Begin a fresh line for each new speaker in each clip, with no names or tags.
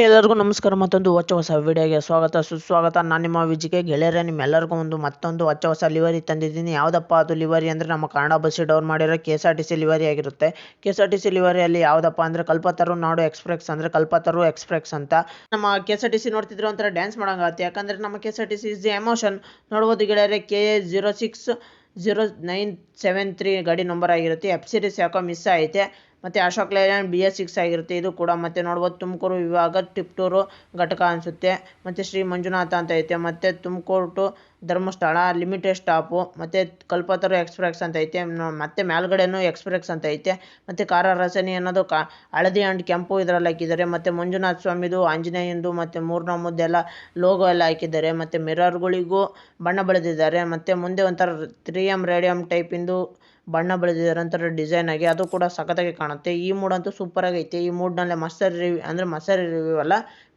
ಎಲ್ಲರಿಗೂ ನಮಸ್ಕಾರ, ಮತ್ತೊಂದು ಹೊಚ್ಚ ಹೊಸ ವಿಡಿಯೋಗೆ ಸ್ವಾಗತ. ಸುಸ್ವಾಗತ. ನಾನು ನಿಮ್ಮ ವಿಜಿಗೆ ಗೆಳೆಯರೇ ನಿಮ್ಮೆಲ್ಲರಿಗೂ ಒಂದು ಮತ್ತೊಂದು ಹೊಚ್ಚ ಹೊಸ ಲಿವರಿ ತಂದಿದ್ದೀನಿ. ಯಾವುದಪ್ಪ ಅದು ಲಿವರಿ ಅಂದರೆ ನಮ್ಮ ಕನ್ನಡ ಬಸ್ಸಿ ಡೌನ್ ಮಾಡಿರೋ K S R T C livery ಆಗಿರುತ್ತೆ. K S R T C ಲಿವರಿಯಲ್ಲಿ ಯಾವುದಪ್ಪ ಅಂದರೆ ಕಲ್ಪತರು ನಾಡು ಎಕ್ಸ್ಪ್ರೆಸ್ ಅಂದರೆ ಕಲ್ಪತರು ಎಕ್ಸ್ಪ್ರೆಸ್ ಅಂತ. ನಮ್ಮ K S R T C ನೋಡ್ತಿದ್ರು ಒಂಥರ ಡ್ಯಾನ್ಸ್ ಮಾಡೋಂಗಾಗುತ್ತೆ. ಯಾಕಂದರೆ ನಮ್ಮ K S R T C is the emotion ನೋಡ್ಬೋದು ಗೆಳೆಯರೆ K A zero six zero nine seven three ಗಾಡಿ ನಂಬರ್ ಆಗಿರುತ್ತೆ. ಎಫ್ ಸಿರೀಸ್ ಯಾಕೋ ಮಿಸ್ ಐತೆ ಮತ್ತು Ashok Leyland B S six ಆಗಿರುತ್ತೆ. ಇದು ಕೂಡ ಮತ್ತೆ ನೋಡ್ಬೋದು ತುಮಕೂರು ವಿಭಾಗ ಟಿಪ್ಟೂರು ಘಟಕ ಅನಿಸುತ್ತೆ. ಮತ್ತು ಶ್ರೀ ಮಂಜುನಾಥ ಅಂತ ಐತೆ. ಮತ್ತು Tumakuru to Dharmasthala limited stop ಮತ್ತು ಕಲ್ಪತರು ಎಕ್ಸ್ಪ್ರೆಸ್ ಅಂತ ಐತೆ. ಮತ್ತು ಮೇಲ್ಗಡೆನೂ ಎಕ್ಸ್ಪ್ರೆಸ್ ಅಂತ ಐತೆ. ಮತ್ತು ಕಾರ ರಸನಿ ಅನ್ನೋದು ಕಾ, ಹಳದಿ ಆ್ಯಂಡ್ ಕೆಂಪು ಇದರಲ್ಲಿ ಹಾಕಿದ್ದಾರೆ. ಮತ್ತು ಮಂಜುನಾಥ ಸ್ವಾಮಿದು, ಆಂಜನೇಯಂದು, ಮತ್ತು ಮೂರ್ನಾಮದ್ದೆಲ್ಲ ಲೋಗೋ ಎಲ್ಲ ಹಾಕಿದ್ದಾರೆ. ಮತ್ತು ಮಿರರ್ಗಳಿಗೂ ಬಣ್ಣ ಬಳಿದಿದ್ದಾರೆ. ಮತ್ತು ಮುಂದೆ ಒಂಥರ ತ್ರೀ ಎಂ ರೇಡಿಯಮ್ ಟೈಪಿಂದು ಬಣ್ಣ ಬಳಿದಿದ್ದಾರೆ ಒಂಥರ ಡಿಸೈನ್ ಆಗಿ ಅದು ಕೂಡ ಸಖತ್ತಾಗಿ ಕಾಣುತ್ತೆ. ಈ ಮೂಡ್ ಅಂತೂ ಸೂಪರ್ ಆಗೈತೆ. ಈ ಮೂಡ್ನಲ್ಲೇ ಮಸ್ಸರಿ ರಿವ್ಯೂ ಅಂದ್ರೆ ಮಸ್ಸರಿ ರಿವ್ಯೂ ಅಲ್ಲ,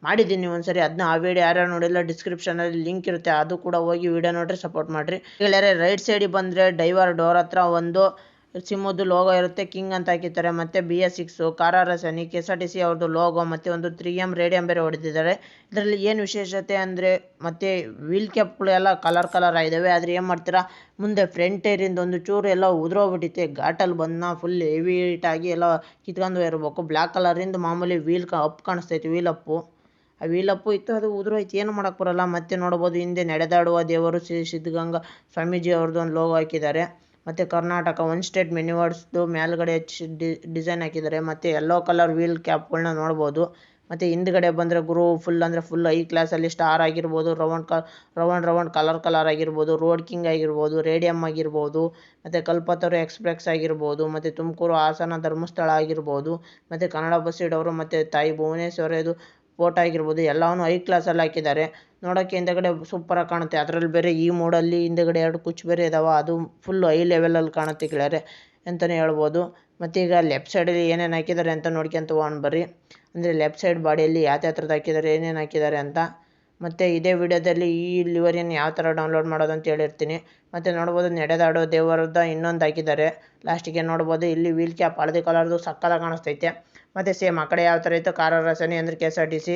ಮಾಡಿದ್ದೀನಿ ಒಂದ್ಸರಿ. ಅದನ್ನ ಆ ವಿಡಿಯೋ ಯಾರ್ಯಾರು ನೋಡಿಲ್ಲ ಡಿಸ್ಕ್ರಿಪ್ಷನಲ್ಲಿ ಲಿಂಕ್ ಇರುತ್ತೆ. ಅದು ಕೂಡ ಹೋಗಿ ವಿಡಿಯೋ ನೋಡ್ರಿ ಸಪೋರ್ಟ್ ಮಾಡಿರಿ. ಗೆಳೆಯರೆ ರೈಟ್ ಸೈಡ್ ಬಂದ್ರೆ ಡೈವರ್ ಡೋರ್ ಹತ್ರ ಒಂದು ಸಿಮ್ಮದು ಲೋಗೋ ಇರುತ್ತೆ, ಕಿಂಗ್ ಅಂತ ಹಾಕಿರ್ತಾರೆ. ಮತ್ತೆ ಬಿ ಎಸ್ ಸಿಕ್ಸು ಸನಿ K S R T C ಅವ್ರದ್ದು ಲೋಗೋ, ಮತ್ತು ಒಂದು ತ್ರೀ ಎಂ ರೇಡಿಯಂ ಬೇರೆ ಹೊಡೆದಿದ್ದಾರೆ. ಇದರಲ್ಲಿ ಏನು ವಿಶೇಷತೆ ಅಂದರೆ, ಮತ್ತು ವೀಲ್ ಕ್ಯಾಪ್ಗಳೆಲ್ಲ ಕಲರ್ ಕಲರ್ ಆಗಿದ್ದಾವೆ ಆದರೆ ಏನು ಮಾಡ್ತೀರಾ? ಮುಂದೆ ಫ್ರಂಟ್ ಟೈರಿಂದ ಒಂದು ಚೂರು ಎಲ್ಲ ಉದುರೋಗ್ಬಿಟ್ಟೈತೆ ಘಾಟಲ್ಲಿ ಬಂದ ಫುಲ್ ಹೆವಿ ಆಗಿ ಎಲ್ಲ ಕಿತ್ಕೊಂಡು ಇರಬೇಕು. ಬ್ಲ್ಯಾಕ್ ಕಲರಿಂದ ಮಾಮೂಲಿ ವೀಲ್ ಕ ಅಪ್ ಕಾಣಿಸ್ತೈತೆ ವೀಲ್ ಅಪ್ಪು ಆ ವೀಲ್ ಅಪ್ಪು ಇತ್ತು, ಅದು ಉದುರೋಯ್ತು. ಏನು ಮಾಡೋಕ್ಕೆ ಬರೋಲ್ಲ. ಮತ್ತೆ ನೋಡ್ಬೋದು ಹಿಂದೆ ನಡೆದಾಡುವ ದೇವರು ಶ್ರೀ ಸಿದ್ಧಗಂಗಾ ಸ್ವಾಮೀಜಿ ಅವ್ರದ್ದು ಒಂದು ಲೋಗೋ ಹಾಕಿದ್ದಾರೆ. ಮತ್ತು ಕರ್ನಾಟಕ ಒನ್ ಸ್ಟೇಟ್ ಮೆನ್ಯುವರ್ಸ್ದು ಮೇಲ್ಗಡೆ ಡಿಸೈನ್ ಹಾಕಿದ್ದಾರೆ. ಮತ್ತೆ ಯೆಲ್ಲೋ ಕಲರ್ ವೀಲ್ ಕ್ಯಾಪ್ಗಳನ್ನ ನೋಡ್ಬೋದು. ಮತ್ತು ಹಿಂದ್ಗಡೆ ಬಂದರೆ ಗುರು ಫುಲ್ ಅಂದರೆ ಫುಲ್ ಐ ಕ್ಲಾಸಲ್ಲಿ ಸ್ಟಾರ್ ಆಗಿರ್ಬೋದು ರೌಂಡ್ ಕ ರೌಂಡ್ ರೌಂಡ್ ಕಲರ್ ಕಲರ್ ಆಗಿರ್ಬೋದು ರೋಡ್ ಕಿಂಗ್ ಆಗಿರ್ಬೋದು ರೇಡಿಯಮ್ ಆಗಿರ್ಬೋದು, ಮತ್ತು ಕಲ್ಪತರು ಎಕ್ಸ್ಪ್ರೆಸ್ ಆಗಿರ್ಬೋದು, ಮತ್ತು ತುಮಕೂರು ಹಾಸನ ಧರ್ಮಸ್ಥಳ ಆಗಿರ್ಬೋದು, ಮತ್ತು ಕನ್ನಡ ಬಸ್ ಇಡೋರು, ಮತ್ತು ತಾಯಿ ಭುವನೇಶ್ವರಿ ಇದು ಫೋಟೋ ಆಗಿರ್ಬೋದು ಹೈ ಕ್ಲಾಸ್ ಕ್ಲಾಸಲ್ಲಿ ಹಾಕಿದ್ದಾರೆ. ನೋಡೋಕ್ಕೆ ಹಿಂದೆಗಡೆ ಸೂಪರಾಗಿ ಕಾಣುತ್ತೆ. ಅದರಲ್ಲಿ ಬೇರೆ ಈ ಮೋಡಲ್ಲಿ ಹಿಂದೆಗಡೆ ಎರಡು ಕುಚ್ಚು ಬೇರೆ ಇದಾವೆ, ಅದು ಫುಲ್ ಹೈ ಲೆವೆಲಲ್ಲಿ ಕಾಣುತ್ತೆ ಗೆಳೆಯರೆ ಅಂತಲೇ ಹೇಳ್ಬೋದು. ಮತ್ತು ಈಗ ಲೆಫ್ಟ್ ಸೈಡಲ್ಲಿ ಏನೇನು ಹಾಕಿದ್ದಾರೆ ಅಂತ ನೋಡ್ಕೊಂತ ಹೋಗೋಣ ಬರ್ರಿ. ಅಂದರೆ ಲೆಫ್ಟ್ ಸೈಡ್ ಬಾಡಿಯಲ್ಲಿ ಯಾವ ಥರದ್ದು ಹಾಕಿದ್ದಾರೆ, ಏನೇನು ಹಾಕಿದ್ದಾರೆ ಅಂತ. ಮತ್ತು ಇದೇ ವಿಡಿಯೋದಲ್ಲಿ ಈ ಲಿವರಿಯನ್ನು ಯಾವ ಥರ ಡೌನ್ಲೋಡ್ ಮಾಡೋದು ಅಂತ ಹೇಳಿರ್ತೀನಿ. ಮತ್ತು ನೋಡ್ಬೋದು ನಡೆದಾಡೋ ದೇವರದ್ದು ಇನ್ನೊಂದು ಹಾಕಿದ್ದಾರೆ. ಲಾಸ್ಟಿಗೆ ನೋಡ್ಬೋದು, ಇಲ್ಲಿ ವೀಲ್ ಕ್ಯಾಪ್ ಹಳದಿ ಕಲರ್ದು ಸಕ್ಕತ್ತಾಗಿ ಕಾಣಿಸ್ತೈತೆ. ಮತ್ತು ಸೇಮ್ ಆ ಕಡೆ ಯಾವ ಥರ ಇತ್ತು ಖಾರ ರಸನಿ ಅಂದರೆ K S R T C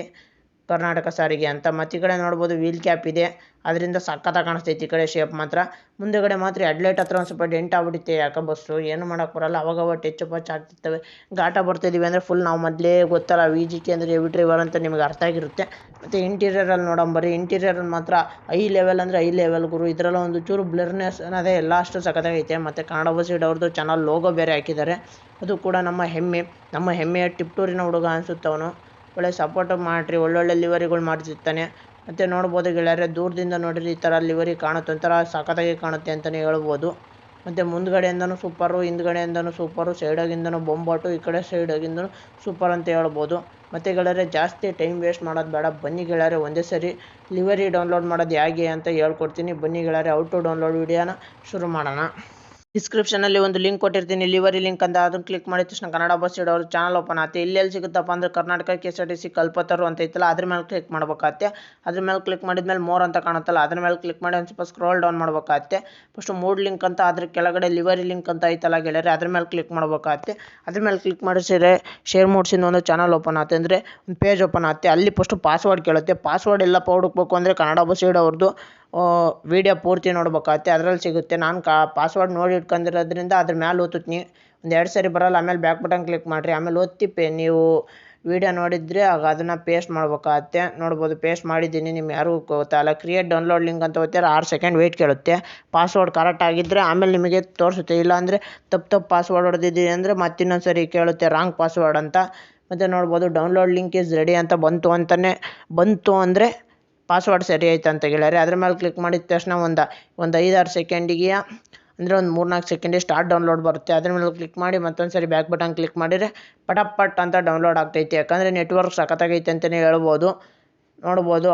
Karnataka ಸಾರಿಗೆ ಅಂತ ಮತ್ತು ಈ ಕಡೆ ನೋಡ್ಬೋದು ವೀಲ್ ಕ್ಯಾಪ್ ಇದೆ. ಅದರಿಂದ ಸಖತ್ತಾಗಿ ಕಾಣಿಸ್ತೈತೆ ಈ ಕಡೆ ಶೇಪ್ ಮಾತ್ರ. ಮುಂದೆಗಡೆ ಮಾತ್ರ ಹೆಡ್ಲೈಟ್ ಹತ್ರ ಒಂದು ಸ್ವಲ್ಪ ಡೆಂಟ್ ಆಗ್ಬಿಡುತ್ತೆ ಯಾಕೆ ಬಸ್ಸು ಏನು ಮಾಡೋಕ್ಕೆ ಬರೋಲ್ಲ. ಅವಾಗ ಟೆಚ್ಚು ಪಚ್ ಆಗ್ತಿರ್ತವೆ. ಘಾಟ ಬರ್ತಿದ್ದೀವಿ ಅಂದರೆ ಫುಲ್ ನಾವು ಮೊದಲೇ ಗೊತ್ತಲ್ಲ ವಿ ಜಿ ಕೆ ಅಂದರೆ ಹೆವಿ ಡ್ರೈವರ್ ಅಂತ ನಿಮಗೆ ಅರ್ಥ ಆಗಿರುತ್ತೆ. ಮತ್ತು ಇಂಟೀರಿಯರಲ್ಲಿ ನೋಡೋಂಬರಿ ಇಂಟೀರಿಯರಲ್ಲಿ ಮಾತ್ರ ಐ ಲೆವೆಲ್ ಅಂದರೆ ಐ ಲೆವೆಲ್ ಗುರು. ಇದರಲ್ಲ ಒಂದು ಚೂರು ಬ್ಲರ್ನೆಸ್ ಅನ್ನೋದೇ ಎಲ್ಲ ಅಷ್ಟು ಸಖತ್ತಾಗೈತೆ. ಮತ್ತು ಕನ್ನಡ ಬಸ್ ಅವ್ರದ್ದು ಚಾನಲ್ ಲೋಗೋ ಬೇರೆ ಹಾಕಿದ್ದಾರೆ. ಅದು ಕೂಡ ನಮ್ಮ ಹೆಮ್ಮೆ. ನಮ್ಮ ಹೆಮ್ಮೆಯ ಟಿಪ್ಟೂರಿನ ಹುಡುಗ ಅನ್ಸುತ್ತೆ ಅವನು ಒಳ್ಳೆ ಸಪೋರ್ಟ್ ಮಾಡಿರಿ, ಒಳ್ಳೊಳ್ಳೆ ಲಿವರಿಗಳು ಮಾಡಿಸುತ್ತಾನೆ ಮತ್ತು ನೋಡ್ಬೋದು ಗೆಳೆಯರೆ, ದೂರದಿಂದ ನೋಡಿರಿ ಈ ಥರ ಲಿವರಿ ಕಾಣುತ್ತೆ, ಒಂಥರ ಸಖತ್ತಾಗಿ ಕಾಣುತ್ತೆ ಅಂತಲೇ ಹೇಳ್ಬೋದು. ಮತ್ತು ಮುಂದ್ಗಡೆಯಿಂದನೂ ಸೂಪರು ಹಿಂದ್ಗಡೆಯಿಂದನೂ ಸೂಪರು ಸೈಡಾಗಿಂದನೂ ಬೊಂಬಾಟು ಈ ಕಡೆ ಸೈಡಾಗಿಂದನೂ ಸೂಪರ್ ಅಂತ ಹೇಳ್ಬೋದು. ಮತ್ತು ಗೆಳೆಯರೆ, ಜಾಸ್ತಿ ಟೈಮ್ ವೇಸ್ಟ್ ಮಾಡೋದು ಬೇಡ. ಬನ್ನಿ ಗೆಳೆಯರೆ, ಒಂದೇ ಸರಿ ಲಿವರಿ ಡೌನ್ಲೋಡ್ ಮಾಡೋದು ಹೇಗೆ ಅಂತ ಹೇಳ್ಕೊಡ್ತೀನಿ. ಬನ್ನಿ ಗೆಳೆಯರೆ ಔಟ್ ಟು ಡೌನ್ಲೋಡ್ ವಿಡಿಯೋನ ಶುರು ಮಾಡೋಣ. ಡಿಸ್ಕ್ರಿಪ್ಷನಲ್ಲಿ ಒಂದು ಲಿಂಕ್ ಕೊಟ್ಟಿರ್ತೀನಿ. ಲಿವರಿ ಲಿಂಕ್ ಅಂತ ಅದನ್ನ ಕ್ಲಿಕ್ ಮಾಡಿದ ತಕ್ಷಣ ಕನ್ನಡ ಬಸ್ ಇಡೋರು ಚಾನಲ್ ಓಪನ್ ಆಗುತ್ತೆ ಎಲ್ಲಿ ಸಿಗುತ್ತಪ್ಪ ಅಂದ್ರೆ Karnataka K S R T C Kalpataru ಅಂತ ಇತ್ತಲ್ಲ ಅದ್ರ ಮೇಲೆ ಕ್ಲಿಕ್ ಮಾಡ್ಬೇಕಾಗತ್ತೆ ಅದ್ರ ಮೇಲೆ ಕ್ಲಿಕ್ ಮಾಡಿದ್ಮೇಲೆ ಮೋರ್ ಅಂತ ಕಾಣುತ್ತಲ್ಲ, ಅದ್ರ ಮೇಲೆ ಕ್ಲಿಕ್ ಮಾಡಿ ಒಂದು ಸ್ವಲ್ಪ ಸ್ಕ್ರೋಲ್ ಡೌನ್ ಮಾಡ್ಬೇಕಾಗತ್ತೆ ಫಸ್ಟ್ ಮೂಡ್ ಲಿಂಕ್ ಅಂತ ಅದ್ರ ಕೆಳಗಡೆ ಲಿವರಿ ಲಿಂಕ್ ಅಂತ ಐತಲ್ಲ ಗೆಳೆಯರೆ, ಅದ್ರ ಮೇಲೆ ಕ್ಲಿಕ್ ಮಾಡ್ಬೇಕಾಗತ್ತೆ ಅದ್ರ ಮೇಲೆ ಕ್ಲಿಕ್ ಮಾಡಿಸಿದ್ರೆ ಶೇರ್ ಮೂಡ್ಸಿಂದ ಒಂದು ಚಾನಲ್ ಓಪನ್ ಆಗುತ್ತೆ ಅಂದರೆ ಒಂದು ಪೇಜ್ ಓಪನ್ ಆಗುತ್ತೆ ಅಲ್ಲಿ ಫಸ್ಟು ಪಾಸ್ವರ್ಡ್ ಕೇಳುತ್ತೆ. ಪಾಸ್ವರ್ಡ್ ಎಲ್ಲಪ್ಪ ಹುಡುಕ್ಬೇಕು ಅಂದರೆ ಕನ್ನಡ ಬಸ್ ಇಡೋರ್ದು ವಿಡಿಯೋ ಪೂರ್ತಿ ನೋಡ್ಬೇಕಾಗತ್ತೆ. ಅದರಲ್ಲಿ ಸಿಗುತ್ತೆ. ನಾನು ಕಾ ಪಾಸ್ವರ್ಡ್ ನೋಡಿ ಇಟ್ಕೊಂಡಿರೋದ್ರಿಂದ ಅದ್ರ ಮೇಲೆ ಓದ್ತೀನಿ ಒಂದು ಎರಡು ಸರಿ ಬರೋಲ್ಲ, ಆಮೇಲೆ ಬ್ಯಾಕ್ ಬಟನ್ ಕ್ಲಿಕ್ ಮಾಡಿರಿ, ಆಮೇಲೆ ಓದ್ತಿ ನೀವು ವಿಡಿಯೋ ನೋಡಿದರೆ ಆಗ ಅದನ್ನು ಪೇಸ್ಟ್ ಮಾಡ್ಬೇಕಾಗತ್ತೆ. ನೋಡ್ಬೋದು ಪೇಸ್ಟ್ ಮಾಡಿದ್ದೀನಿ ನಿಮ್ಗೆ ಯಾರಿಗೂ ಗೊತ್ತಾಗಲ್ಲ ಕ್ರಿಯೇಟ್ ಡೌನ್ಲೋಡ್ ಲಿಂಕ್ ಅಂತ ಓದ್ತಾರೆ ಆರು ಸೆಕೆಂಡ್ ವೆಯ್ಟ್ ಕೇಳುತ್ತೆ. ಪಾಸ್ವರ್ಡ್ ಕರೆಕ್ಟ್ ಆಗಿದ್ದರೆ ಆಮೇಲೆ ನಿಮಗೆ ತೋರಿಸುತ್ತೆ. ಇಲ್ಲಾಂದರೆ ತಪ್ಪು ತಪ್ಪು ಪಾಸ್ವರ್ಡ್ ಹೊಡೆದಿದ್ದೀನಿ ಅಂದರೆ ಮತ್ತೆ ಇನ್ನೊಂದು ಸರಿ ಕೇಳುತ್ತೆ ರಾಂಗ್ ಪಾಸ್ವರ್ಡ್ ಅಂತ. ಮತ್ತು ನೋಡ್ಬೋದು ಡೌನ್ಲೋಡ್ ಲಿಂಕ್ ಈಸ್ ರೆಡಿ ಅಂತ ಬಂತು ಅಂತಲೇ ಬಂತು ಅಂದರೆ ಪಾಸ್ವರ್ಡ್ ಸರಿ ಆಯ್ತು ಅಂತ ಗೆಳೆಯರೆ ಅದ್ರ ಮೇಲೆ ಕ್ಲಿಕ್ ಮಾಡಿದ ತಕ್ಷಣ ಒಂದು ಒಂದು ಐದಾರು ಸೆಕೆಂಡಿಗೆ ಅಂದರೆ ಒಂದು ಮೂರ್ನಾಲ್ಕು ಸೆಕೆಂಡಿ ಸ್ಟಾರ್ಟ್ ಡೌನ್ಲೋಡ್ ಬರುತ್ತೆ. ಅದ್ರ ಮೇಲೆ ಕ್ಲಿಕ್ ಮಾಡಿ ಮತ್ತೊಂದು ಸರಿ ಬ್ಯಾಕ್ ಬಟನ್ ಕ್ಲಿಕ್ ಮಾಡಿದರೆ ಪಟಪಟ್ ಅಂತ ಡೌನ್ಲೋಡ್ ಆಗ್ತೈತಿ. ಯಾಕಂದರೆ ನೆಟ್ವರ್ಕ್ ಸಖತ್ತಾಗೈತೆ ಅಂತಲೇ ಹೇಳ್ಬೋದು. ನೋಡ್ಬೋದು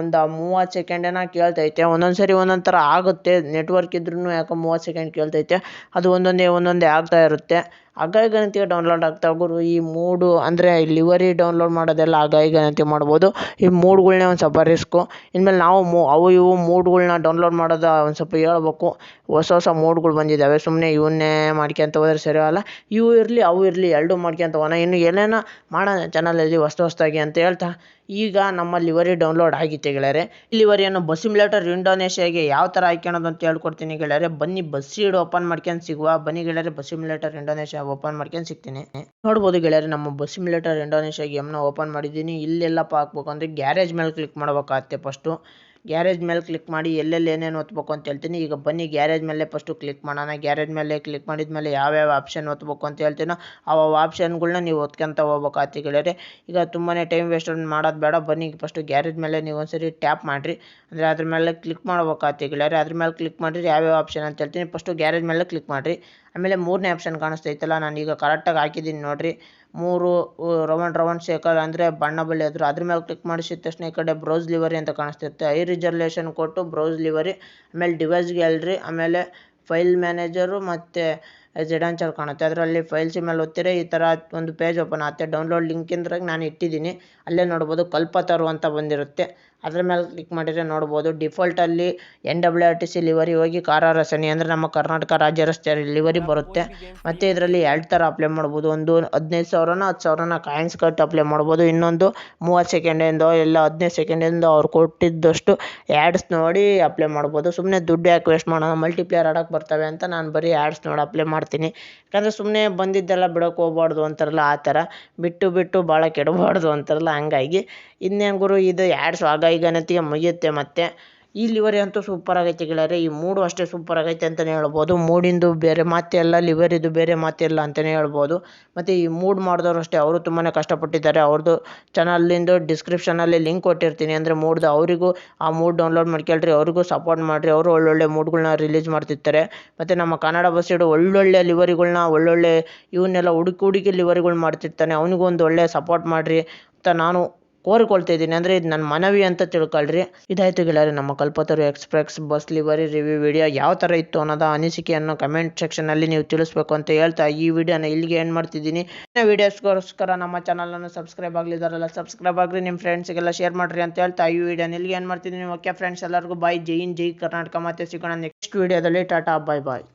ಒಂದು ಮೂವತ್ತು ಸೆಕೆಂಡೇನ ಕೇಳ್ತೈತೆ. ಒಂದೊಂದು ಸರಿ ಒಂದೊಂದು ಥರ ಆಗುತ್ತೆ. ನೆಟ್ವರ್ಕ್ ಇದ್ರೂ ಯಾಕೋ ಮೂವತ್ತು ಸೆಕೆಂಡ್ ಕೇಳ್ತೈತೆ. ಅದು ಒಂದೊಂದೇ ಒಂದೊಂದೇ ಆಗ್ತಾ ಇರುತ್ತೆ. ಅಗಾಯಿ ಗಣತಿಗೆ ಡೌನ್ಲೋಡ್ ಆಗ್ತಾವೆ ಗುರು. ಈ ಮೂಡು ಅಂದರೆ ಲಿವರಿ ಡೌನ್ಲೋಡ್ ಮಾಡೋದೆಲ್ಲ ಅಗಾಯಿ ಗಣತಿ ಮಾಡ್ಬೋದು. ಈ ಮೂಡ್ಗಳನ್ನೇ ಒಂದು ಸ್ವಲ್ಪ ರಿಸ್ಕು ಇನ್ಮೇಲೆ ನಾವು ಮೂ, ಅವು ಇವು ಮೂಡ್ಗಳ್ನ ಡೌನ್ಲೋಡ್ ಮಾಡೋದು ಒಂದು ಸ್ವಲ್ಪ ಹೇಳ್ಬೇಕು. ಹೊಸ ಹೊಸ ಮೂಡ್ಗಳು ಬಂದಿದ್ದಾವೆ ಸುಮ್ಮನೆ ಇವನ್ನೇ ಮಾಡ್ಕೊಂತ ಹೋದ್ರೆ ಸರಿ ಆಗಲ್ಲ. ಇವು ಇರಲಿ, ಅವು ಇರಲಿ, ಎರಡೂ ಮಾಡ್ಕೊಂತ ಹೋಗೋಣ. ಇನ್ನು ಏನೇನೋ ಮಾಡೋಣ ಚಾನಲಲ್ಲಿ ಹೊಸ್ತು ಹೊಸದಾಗಿ ಅಂತ ಹೇಳ್ತಾ, ಈಗ ನಮ್ಮ ಲಿವರಿ ಡೌನ್ಲೋಡ್ ಆಗಿತ್ತು ಗೆಳೆಯರೆ. ಲಿವರಿಯನ್ನು ಬಸ್ ಸಿಮ್ಯುಲೇಟರ್ ಇಂಡೋನೇಷ್ಯಾಗೆ ಯಾವ ಥರ ಹಾಕ್ಯಣೋದು ಅಂತ ಹೇಳ್ಕೊಡ್ತೀನಿ ಗೆಳೆಯರೆ. ಬನ್ನಿ ಬಸ್ ಸೀಡ್ ಓಪನ್ ಮಾಡ್ಕೊಂಡು ಸಿಗುವ. ಬನ್ನಿ ಗೆಳೆಯರೆ ಬಸ್ ಸಿಮ್ಯುಲೇಟರ್ ಇಂಡೋನೇಷ್ಯಾ ಓಪನ್ ಮಾಡ್ಕೊಂಡು ಸಿಗ್ತೀನಿ. ನೋಡ್ಬೋದು ಗೆಳೆಯರೆ, ನಮ್ಮ ಬಸ್ ಸಿಮ್ಯುಲೇಟರ್ ಇಂಡೋನೇಷ್ಯಾ ಗೇಮ್ನ ಓಪನ್ ಮಾಡಿದ್ದೀನಿ. ಇಲ್ಲೆಲ್ಲಪ್ಪ ಹಾಕ್ಬೇಕು ಅಂದ್ರೆ ಗ್ಯಾರೇಜ್ ಮೇಲೆ ಕ್ಲಿಕ್ ಮಾಡ್ಬೇಕಾಗತ್ತೆ ಫಸ್ಟು ಗ್ಯಾರೇಜ್ ಮೇಲೆ ಕ್ಲಿಕ್ ಮಾಡಿ ಎಲ್ಲೆಲ್ಲಿ ಏನೇನು ಒತ್ತಬೇಕು ಅಂತ ಹೇಳ್ತೀನಿ. ಈಗ ಬನ್ನಿ, ಗ್ಯಾರೇಜ್ ಮೇಲೆ ಫಸ್ಟು ಕ್ಲಿಕ್ ಮಾಡೋಣ. ಗ್ಯಾರೇಜ್ ಮೇಲೆ ಕ್ಲಿಕ್ ಮಾಡಿದ ಮೇಲೆ ಯಾವ್ಯಾವ ಆಪ್ಷನ್ ಒತ್ತಬೇಕು ಅಂತ ಹೇಳ್ತೀನೋ ಆ ಆಪ್ಷನ್ಗಳನ್ನ ನೀವು ಒತ್ಕೊಂತ ಹೋಗ್ಬೇಕಾಗತ್ತೆ ಗೆಳೆಯರೆ. ಈಗ ತುಂಬಾ ಟೈಮ್ ವೇಸ್ಟ್ ಮಾಡೋದು ಬೇಡ. ಬನ್ನಿ ಫಸ್ಟು ಗ್ಯಾರೇಜ್ ಮೇಲೆ ನೀವು ಒಂದ್ಸರಿ ಟ್ಯಾಪ್ ಮಾಡಿರಿ. ಅಂದರೆ ಅದ್ರ ಮೇಲೆ ಕ್ಲಿಕ್ ಮಾಡ್ಬೇಕಾಗತ್ತೆ ಗೆಳೆಯರೆ. ಅದ್ರ ಮೇಲೆ ಕ್ಲಿಕ್ ಮಾಡಿರಿ ಯಾವ್ಯಾವ ಆಪ್ಷನ್ ಅಂತ ಹೇಳ್ತೀನಿ. ಫಸ್ಟು ಗ್ಯಾರೇಜ್ ಮೇಲೆ ಕ್ಲಿಕ್ ಮಾಡಿರಿ. ಆಮೇಲೆ ಮೂರನೇ ಆಪ್ಷನ್ ಕಾಣಿಸ್ತೈತಲ್ಲ ನಾನು ಈಗ ಕರೆಕ್ಟಾಗಿ ಹಾಕಿದ್ದೀನಿ ನೋಡಿರಿ. ಮೂರು ರೌಂಡ್ ರೌಂಡ್ ಸೇಕಲ್ ಅಂದರೆ ಬಣ್ಣ ಬಳ್ಳಿ ಅದ್ರ ಅದ್ರ ಮೇಲೆ ಕ್ಲಿಕ್ ಮಾಡಿಸಿದ ತಕ್ಷಣ ಈ ಕಡೆ ಬ್ರೌಸ್ ಲಿವರಿ ಅಂತ ಕಾಣಿಸ್ತಿರುತ್ತೆ. ಐ ರಿಸರ್ವೇಷನ್ ಕೊಟ್ಟು ಬ್ರೌಸ್ ಲಿವರಿ ಆಮೇಲೆ ಡಿವೈಸ್ ಗ್ಯಾಲ್ರಿ ಆಮೇಲೆ ಫೈಲ್ ಮ್ಯಾನೇಜರು ಮತ್ತು ಜೆಡಾನ್ಚರ್ ಕಾಣುತ್ತೆ. ಅದರಲ್ಲಿ ಫೈಲ್ಸ್ ಮೇಲೆ ಒತ್ತಿರೆ ಈ ಥರ ಒಂದು ಪೇಜ್ ಓಪನ್ ಆಗುತ್ತೆ. ಡೌನ್ಲೋಡ್ ಲಿಂಕ್ ಇಂದ್ರಾಗ ನಾನು ಇಟ್ಟಿದ್ದೀನಿ. ಅಲ್ಲೇ ನೋಡ್ಬೋದು ಕಲ್ಪತರು ಅಂತ ಬಂದಿರುತ್ತೆ. ಅದ್ರ ಮೇಲೆ ಕ್ಲಿಕ್ ಮಾಡಿದರೆ ನೋಡ್ಬೋದು. ಡಿಫಾಲ್ಟಲ್ಲಿ N W R T C livery ಹೋಗಿ ಕಾರ ರಸನಿ ಅಂದರೆ ನಮ್ಮ ಕರ್ನಾಟಕ ರಾಜ್ಯ ರಸ್ತೆ ಲಿವರಿ ಬರುತ್ತೆ. ಮತ್ತು ಇದರಲ್ಲಿ ಎರಡು ಥರ ಅಪ್ಲೈ ಮಾಡ್ಬೋದು. ಒಂದು ಹದಿನೈದು ಸಾವಿರನ ಹತ್ತು ಸಾವಿರನ ಕಾಯಿನ್ಸ್ ಕಟ್ ಅಪ್ಲೈ ಮಾಡ್ಬೋದು. ಇನ್ನೊಂದು ಮೂವತ್ತು ಸೆಕೆಂಡಿಂದೋ ಇಲ್ಲ ಹದಿನೈದು ಸೆಕೆಂಡಿಂದ ಅವ್ರು ಕೊಟ್ಟಿದ್ದಷ್ಟು ಆ್ಯಡ್ಸ್ ನೋಡಿ ಅಪ್ಲೈ ಮಾಡ್ಬೋದು. ಸುಮ್ಮನೆ ದುಡ್ಡು ಯಾಕೆ ವೇಸ್ಟ್ ಮಾಡೋಣ ಮಲ್ಟಿಪ್ಲೇಯರ್ ಆಡೋಕ್ಕೆ ಬರ್ತವೆ ಅಂತ ನಾನು ಬರೀ ಆ್ಯಡ್ಸ್ ನೋಡಿ ಅಪ್ಲೈ ಮಾಡ್ತೀನಿ ಯಾಕಂದರೆ ಸುಮ್ಮನೆ ಬಂದಿದ್ದೆಲ್ಲ ಬಿಡೋಕೆ ಹೋಗ್ಬಾರ್ದು ಅಂತಾರಲ್ಲ, ಆ ಥರ. ಬಿಟ್ಟು ಬಿಟ್ಟು ಭಾಳ ಕೆಡಬಾರ್ದು ಅಂತಾರಲ್ಲ, ಹಂಗಾಗಿ. ಇನ್ನೇನು ಗುರು, ಇದು ಎರಡು ಆಗ ಈಗ ನೆತ್ತಿಗೆ ಮುಗಿಯುತ್ತೆ ಮತ್ತು. ಈ ಲಿವರಿ ಅಂತೂ ಸೂಪರ್ ಆಗೈತೆ ಗೆಳೆಯರೆ. ಈ ಮೂಡು ಅಷ್ಟೇ ಸೂಪರ್ ಆಗೈತೆ ಅಂತಲೇ ಹೇಳ್ಬೋದು. ಮೂಡಿಂದು ಬೇರೆ ಮಾತೆಲ್ಲ ಲಿವರಿದು ಬೇರೆ ಮಾತಿಲ್ಲ ಅಂತಲೇ ಹೇಳ್ಬೋದು. ಮತ್ತು ಈ ಮೂಡ್ ಮಾಡಿದವರು ಅಷ್ಟೇ, ಅವರು ತುಂಬಾ ಕಷ್ಟಪಟ್ಟಿದ್ದಾರೆ. ಅವ್ರದ್ದು ಚಾನಲಿಂದು ಡಿಸ್ಕ್ರಿಪ್ಷನಲ್ಲಿ ಲಿಂಕ್ ಕೊಟ್ಟಿರ್ತೀನಿ. ಅಂದರೆ ಮೂಡ್ದು ಅವರಿಗೂ ಆ ಮೂಡ್ ಡೌನ್ಲೋಡ್ ಮಾಡ್ಕೊಳ್ರಿ ಅವರಿಗೂ ಸಪೋರ್ಟ್ ಮಾಡಿರಿ. ಅವರು ಒಳ್ಳೊಳ್ಳೆ ಮೂಡ್ಗಳ್ನ ರಿಲೀಸ್ ಮಾಡ್ತಿರ್ತಾರೆ. ಮತ್ತು ನಮ್ಮ ಕನ್ನಡ ಬಸ್ ಇಡೋ ಒಳ್ಳೊಳ್ಳೆ ಲಿವರಿಗಳ್ನ, ಒಳ್ಳೊಳ್ಳೆ ಇವನ್ನೆಲ್ಲ ಹುಡುಕಿ ಹುಡುಕಿ ಲಿವರಿಗಳು ಮಾಡ್ತಿರ್ತಾನೆ. ಅವನಿಗೂ ಒಂದು ಒಳ್ಳೆ ಸಪೋರ್ಟ್ ಮಾಡಿರಿ ಅಂತ ನಾನು ಕೋರಿಕೊಳ್ತಾ ಇದ್ದೀನಿ. ಅಂದರೆ ಇದು ನನ್ನ ಮನವಿ ಅಂತ ತಿಳ್ಕೊಳ್ರಿ. ಇದಾಯಿತು ಗೆಳೆಯರೆ, ನಮ್ಮ Kalpataru express bus livery review video ಯಾವ ಥರ ಇತ್ತು ಅನ್ನೋದ ಅನಿಸಿಕೆಯನ್ನು ಕಮೆಂಟ್ ಸೆಕ್ಷನಲ್ಲಿ ನೀವು ತಿಳಿಸ್ಬೇಕು ಅಂತ ಹೇಳ್ತಾ ಈ ವಿಡಿಯೋನ ಇಲ್ಲಿಗೆ ಎಂಡ್ ಮಾಡ್ತಿದ್ದೀನಿ. ವಿಡಿಯೋಸ್ಗೋಸ್ಕರ ನಮ್ಮ ಚಾನಲನ್ನು ಸಬ್ಸ್ಕ್ರೈಬ್ ಆಗಲಿದ್ದಾರಲ್ಲ ಸಬ್ಸ್ಕ್ರೈಬ್ ಆಗಿರಿ ನಿಮ್ಮ ಫ್ರೆಂಡ್ಸ್ಗೆಲ್ಲ ಶೇರ್ ಮಾಡಿರಿ ಅಂತ ಹೇಳ್ತಾ ಈ ವಿಡಿಯೋನ ಇಲ್ಲಿಗೆ ಎಂಡ್ ಮಾಡ್ತಿದ್ದೀನಿ. ಓಕೆ ಫ್ರೆಂಡ್ಸ್ ಎಲ್ಲರಿಗೂ ಬಾಯ್ ಜೈ ಹಿಂದ್, ಜೈ ಕರ್ನಾಟಕ. ಮತ್ತೆ ಸಿಗೋಣ ನೆಕ್ಸ್ಟ್ ವಿಡಿಯೋದಲ್ಲಿ. ಟಾಟಾ ಬಾಯ್ ಬಾಯ್